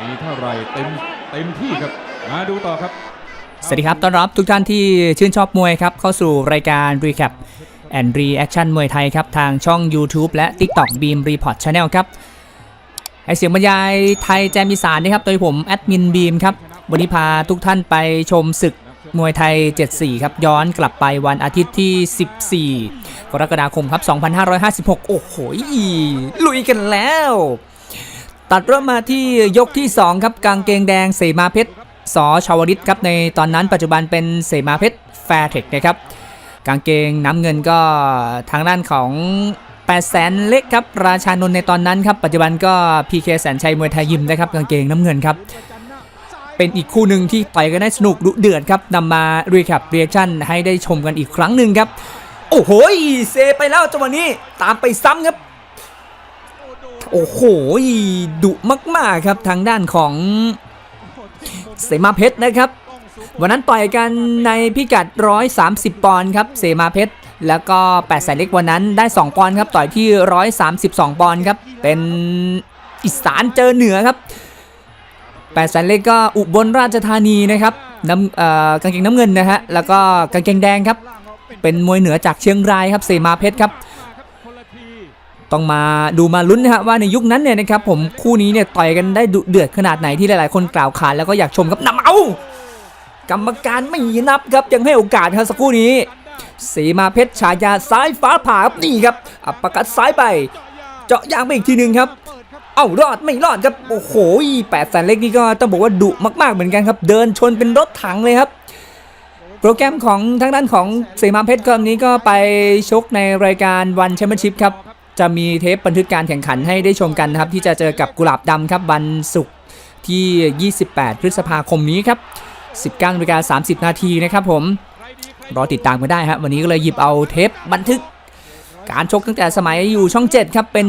มีเท่าไรเต็มเต็มที่ครับ มาดูต่อครับ สวัสดีครับ ต้อนรับทุกท่านที่ชื่นชอบมวยครับ เข้าสู่รายการ Recap and Reaction มวยไทยครับ ทางช่อง YouTube และ TikTok Beam Report Channel ครับให้เสียงบรรยายไทยแจมอีสานนะครับ โดยผมแอดมินบีมครับ วันนี้พาทุกท่านไปชมศึกมวยไทย 74 ครับ ย้อนกลับไปวันอาทิตย์ที่ 14 กรกฎาคมครับ 2556 โอ้โหลุยกันแล้ว ตัดเริ่มมาที่ยกที่ 2 ครับกางเกงแดงเสมาเพชรสอชาวริตครับในตอนนั้นปัจจุบันเป็นเสมาเพชรแฟร์เทคนะครับกางเกงน้ำเงินก็ทางด้านของ8แสนเล็กครับราชานนท์ในตอนนั้นครับปัจจุบันก็ PK แสนชัยมวยไทยยิมนะครับกางเกงน้ำเงินครับเป็นอีกคู่หนึ่งที่ต่อยกันได้สนุกดุเดือดครับนำมารีแคปเรีแอคชั่นให้ได้ชมกันอีกครั้งหนึ่งครับ โอ้โหเซไปแล้วจังหวะนี้ตามไปซ้ำครับ โอ้โหดุมาก ๆ ครับทางด้านของเสมาเพชรนะครับ วันนั้นต่อยกันในพิกัด 130 ปอนด์ครับเสมาเพชรแล้วก็8แสนเล็กวันนั้นได้ 2 ปอนด์ครับต่อยที่ 132 ปอนด์ครับเป็นอีสานเจอเหนือครับ8แสนเล็กก็อุบลราชธานีนะครับน้ำเอ่อกางเกงน้ำเงินนะฮะแล้วก็กางเกงแดงครับเป็นมวยเหนือจากเชียงรายครับเสมาเพชรครับ ต้องมาดูมาลุ้นนะฮะว่าในยุคนั้นเนี่ยนะครับผมคู่นี้เนี่ยต่อยกันได้ดุเดือดขนาดไหนที่หลายๆ คนกล่าวขานแล้วก็อยากชมครับนำเอากรรมการไม่นับครับยังให้โอกาสครับสักคู่นี้สีมาเพชรฉายาซ้ายฟ้าผ่าครับนี่ครับ อัปปะกัดซ้ายไป เจาะยางไปอีกทีหนึ่งครับ เอ้ารอดไม่รอดครับโอ้โหแปดแสนเล็กนี่ก็ต้องบอกว่าดุมากๆเหมือนกันครับ เดินชนเป็นรถถังเลยครับ โปรแกรมของทางด้านของเสมาเพชรก็นี้ก็ไปชกในรายการวันแชมเปี้ยนชิพครับ จะมีเทปบันทึกการแข่งขันให้ได้ชมกันนะครับที่จะเจอกับกุหลาบดำครับวันศุกร์ที่ 28 พฤษภาคมนี้ครับ 19นาฬิกา30 นาทีนะครับผมรอติดตามกันได้ฮะวันนี้ก็เลยหยิบเอาเทปบันทึก การชกตั้งแต่สมัยอยู่ช่อง 7 ครับ เป็น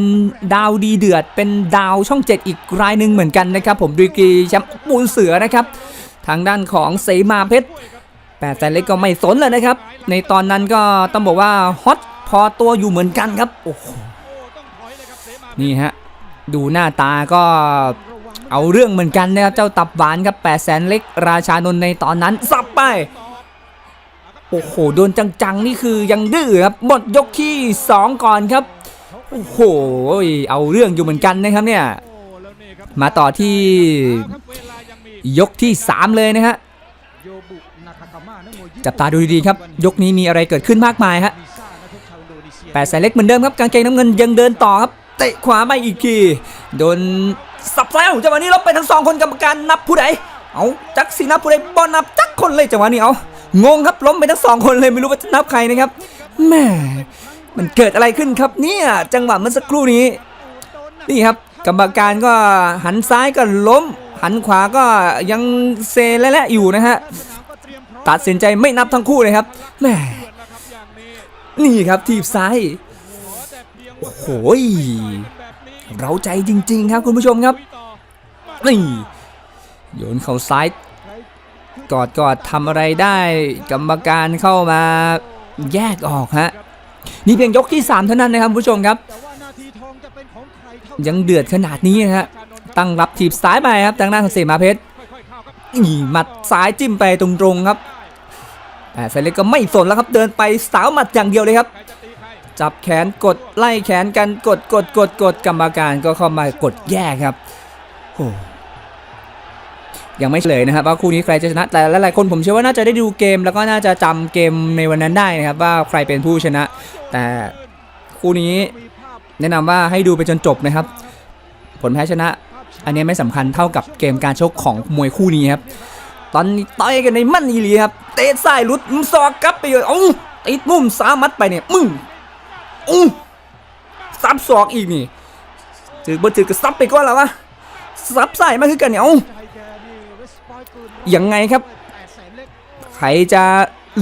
ดาวดีเดือด เป็นดาวช่อง 7 อีกรายหนึ่งเหมือนกันนะครับ ผมดีกรีแชมป์ปูนเสือนะครับ ทางด้านของเสมาเพชรแปดแสนเล็กก็ไม่สนเลยนะครับ ในตอนนั้นก็ต้องบอกว่าฮอตพอตัวอยู่เหมือนกันครับโอ้โห นี่ฮะดูหน้าตาก็เอาเรื่องเหมือนกันนะครับเจ้าตับหวานครับแปดแสนเล็กราชานนในตอนนั้นสับไปโอ้โหโดนจังๆนี่คือยังดื้อครับหมดยกที่ 2 ก่อนครับโอ้โหเอาเรื่องอยู่เหมือนกันนะครับเนี่ยมาต่อที่ยกที่ 3 เลยนะฮะจับตาดูดีๆครับ ยกนี้มีอะไรเกิดขึ้นมากมายฮะแปดแสนเล็กเหมือนเดิมครับกางเกงน้ำเงินยังเดินต่อครับ เตะขวาไปอีกทีโดนสับซ้ายของจังหวะนี้เราไปทั้งสองคนกรรมการนับผู้ใดเอาจักสีนับผู้ใดบอลนับจักคนเลยจังหวะนี้เอางงครับล้มไปทั้งสองคนเลยไม่รู้ว่าจะนับใครนะครับแม่มันเกิดอะไรขึ้นครับเนี่ยจังหวะเมื่อสักครู่นี้นี่ครับกรรมการก็หันซ้ายก็ล้ม หันขวาก็ยังเซและและอยู่นะฮะตัดสินใจไม่นับทั้งคู่เลยครับแหมนี่ครับทีบซ้าย โอ้โหยเราใจจริง ๆ ครับคุณผู้ชมครับนี่โยนเข่าซ้าย กอดกอดทำอะไรได้กรรมการเข้ามาแยกออกฮะนี่เพียงยกที่ 3 เท่านั้นนะครับคุณผู้ชมครับ ยังเดือดขนาดนี้นะฮะตั้งรับทีบซ้ายไปครับทางด้านของเสมาเพชรนี่หมัดซ้ายจิ้มไปตรงๆครับแต่เซเล็กก็ไม่สนแล้วครับเดินไปสาวหมัดอย่างเดียวเลยครับ จับแขนกดไล่แขนกันกดกดกดกดกรรมการก็เข้ามากดแยกครับโอ้ยังไม่เฉลยนะครับว่าคู่นี้ใครจะชนะ แต่หลายๆคนผมเชื่อว่าน่าจะได้ดูเกม แล้วก็น่าจะจำเกมในวันนั้นได้นะครับ ว่าใครเป็นผู้ชนะ แต่คู่นี้แนะนำว่าให้ดูไปจนจบนะครับ ผลแพ้ชนะ อันนี้ไม่สำคัญเท่ากับเกมการชกของมวยคู่นี้ครับตอนต่อยกันในมั่นอีหลีครับเตะซ้ายลุดมึงซอกกลับไปเลยเอ้าติดมุมสามัดไปเนี่ยมึง อู้ซับศอกอีกนี่ถือบ่ถือก็ซับไปก่อนแล้ววะซับซ้ายมาคือกันเนี่ยเอ้ายังไงครับใครจะ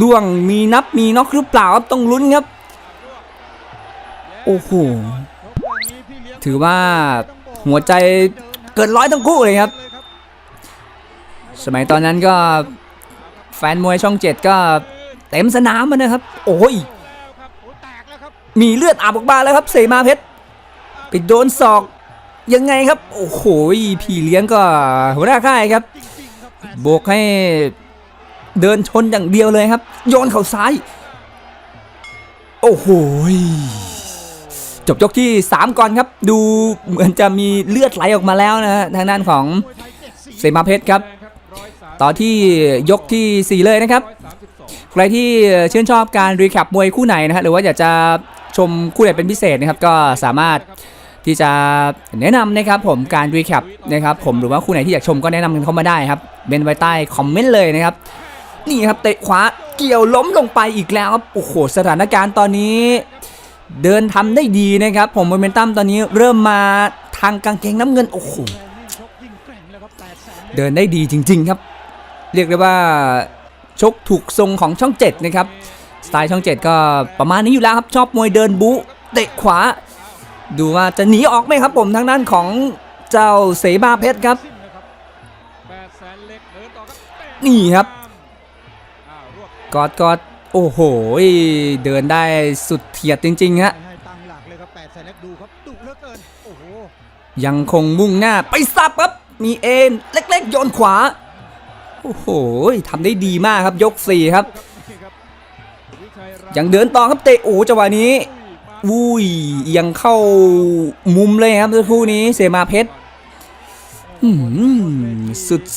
ล่วงมีนับมีน็อกหรือเปล่าครับต้องลุ้นครับ โอ้โหถือว่าหัวใจเกินร้อยทั้งคู่เลยครับ สมัยตอนนั้นก็แฟนมวยช่องเจ็ดก็เต็มสนามมันนะครับ โอ้ย มีเลือดอาบออกมาแล้วครับเสมาเพชรไปโดนศอกยังไงครับ โอ้โหพี่เลี้ยงก็หัวหน้าค่ายครับโบกให้เดินชนอย่างเดียวเลยครับ โยนเข่าซ้าย โอ้โหจบยกที่ 3 ก่อนครับ ดูเหมือนจะมีเลือดไหลออกมาแล้วนะฮะทางด้านของเสมาเพชรครับ ต่อที่ยกทีสี่4 เลยนะครับ ใครที่ชื่นชอบการรีแคปมวยคู่ไหนนะฮะหรือว่าอยากจะ ชมคู่ไหนเป็นพิเศษนะครับก็สามารถที่จะแนะนำนะครับผมการรีแคปนะครับผมหรือว่าคู่ไหนที่อยากชมก็แนะนำกันเข้ามาได้ครับเบนไว้ใต้คอมเมนต์เลยนะครับนี่ครับเตะขวาเกี่ยวล้มลงไปอีกแล้วครับโอ้โหสถานการณ์ตอนนี้ เดินทำได้ดีนะครับ ผมโมเมนตัมตอนนี้เริ่มมาทางกางเกงน้ำเงินโอ้โหเดินได้ดีจริง ๆ ครับ เรียกได้ว่าชกถูกทรงของช่อง 7 นะครับ สไตล์ช่อง 7 ก็ประมาณนี้อยู่แล้วครับ ชอบมวยเดินบุเตะขวา ดูว่าจะหนีออกไหมครับผมทางด้านของเจ้าเสบาเพชรครับ นี่ครับกอดกอดโอ้โห เดินได้สุดเทียดจริงๆฮะยังคงมุ่งหน้าไปสับครับ มีเอ็นเล็กๆ โยนขวา โอ้โหทำได้ดีมากครับยก4ครับ ยังเดินต่อครับเตะโอ้จังหวะนี้อุ้ยยังเข้ามุมเลยครับคู่นี้เสมาเพชร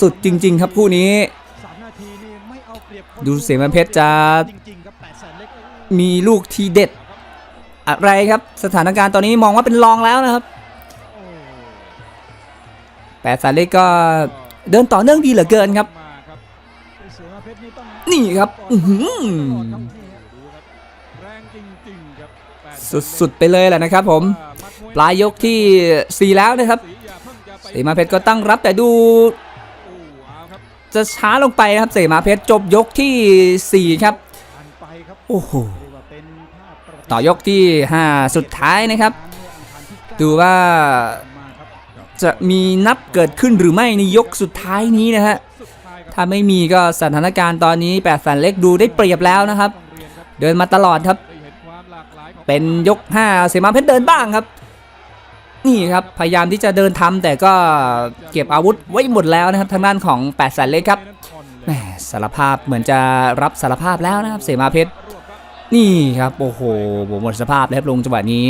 สุดๆจริง ๆ ครับคู่นี้ ดูเสมาเพชรจะมีลูกทีเด็ด อะไรครับ สถานการณ์ตอนนี้มองว่าเป็นรองแล้วนะครับแปดสายเล็กก็เดินต่อเนื่องดีเหลือเกินครับ นี่ครับอื สุดๆไปเลยแหละนะครับผม ปลายยกที่ 4 แล้วนะครับเสมาเพชรก็ตั้งรับแต่ดู จะช้าลงไปนะครับเสมาเพชรจบยกทีสี่4ครับผ่านไปครับ โอ้โหเรียกว่าเป็นภาพประวัติต่อยกที่ 5 สุดท้ายนะครับเมื่ออังคารที่เก้ดูว่ามาครับจะมีนับเกิดขึ้นหรือไม่ในยกสุดท้ายนี้นะฮะถ้าไม่มีก็สถานการณ์ตอนนี้แปดแสนเล็กดูได้เปรียบแล้วนะครับ เดินมาตลอดครับ เป็นยก 5 เสมาเพชรเดินบ้างครับ นี่ครับ พยายามที่จะเดินทำแต่ก็เก็บอาวุธไว้หมดแล้วนะครับ ทางด้านของ8ปดแสนเล็กครับแหมสารภาพเหมือนจะรับสารภาพแล้วนะครับเสมาเพชรนี่ครับโอ้โหหมดสภาพแล้วครับลงจังหวะนี้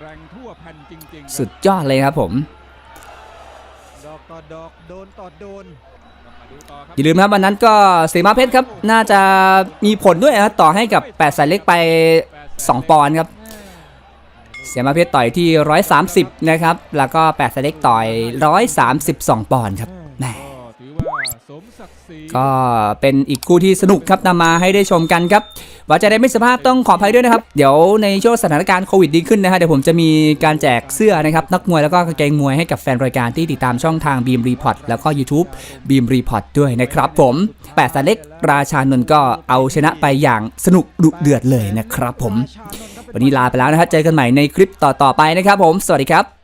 แรงทั่วแผ่นจริงๆสุดยอดเลยครับผมดอกต่อดอกโดนต่อโดนมาดูต่อครับอย่าลืมนะครับวันนั้นก็เสมาเพชรครับ น่าจะมีผลด้วยนะครับต่อให้กับ8ปดแสนเล็กไป 2 ปอนด์ครับ เสียมาเพชรต่อยที่ 130 นะครับ แล้วก็8ปดสเล็กต่อย 132 ปอนด์ครับ ก็เป็นอีกคู่ที่สนุกครับนำมาให้ได้ชมกันครับว่าจะได้ไม่สภาพต้องขออภัยด้วยนะครับ เดี๋ยวในช่วงสถานการณ์โควิดดีขึ้นนะฮะเดี๋ยวผมจะมีการแจกเสื้อนะครับนักมวยแล้วก็กางเกงมวยให้กับแฟนรายการที่ติดตามช่องทาง Beam Report แล้วก็ YouTube Beam Report ด้วยนะครับผมแปดสนเล็กราชานนท์ก็เอาชนะไปอย่างสนุกดุเดือดเลยนะครับผม วันนี้ลาไปแล้วนะฮะเจอกันใหม่ในคลิปต่อๆไปนะครับผม สวัสดีครับ